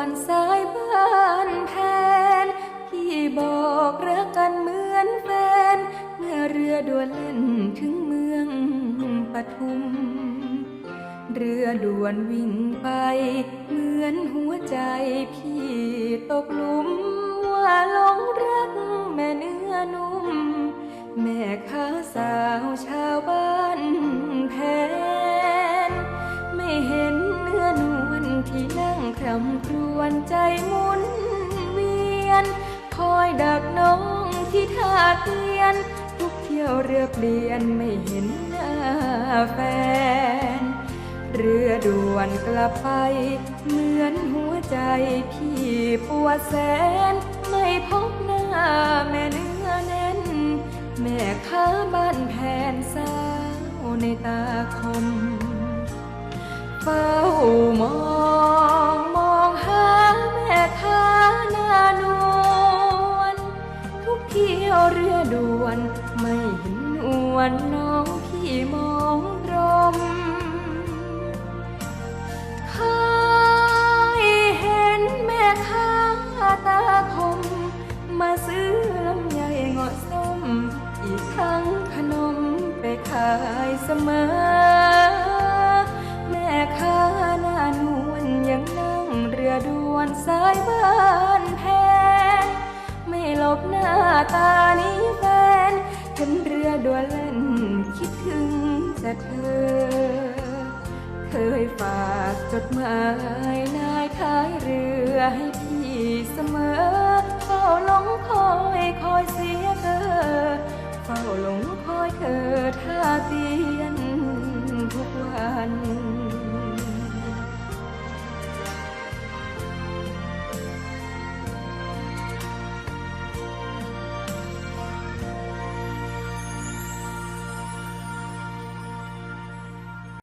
วนสายบ้านแพนพี่บอกรักกันเหมือนแฟน เมื่อเรือด่วนเล่นถึงเมืองปทุม เรือด่วนวิ่งไป เหมือนหัวใจพี่ตกหลุม ว่าหลงรักแม่เนื้อนุ่ม แม่ค้าสาวชา วญใจหมุนเวียน คอยดักน้องที่ท่าเตียน ทุกเที่ยวเรือเปลี่ยนไม่เห็นหน้าแฟน เรือด่วนกลับไป เหมือนหัวใจพี่ปวดแสน ไม่พบหน้าแม่เนื้อแน่น แม่ค้าบ้านแผนสาวในตาคมเฝ้ามอง เรือด่วน ไม่เห็นนวลน้องพี่มองรมเคยเห็นแม่ค้าตาคม มาซื้อลำไยเงาะส้ม อีกทั้งขนมไปขายเสมอ แม่ค้าหน้านวลยังนั่งเรือด่วนสายบ้านแพ วัวเล่นคิดถึงแต่เธอ เคยฝากจดหมายนายท้ายเรือให้พี่เสมอเฝ้าหลงคอยคอยสี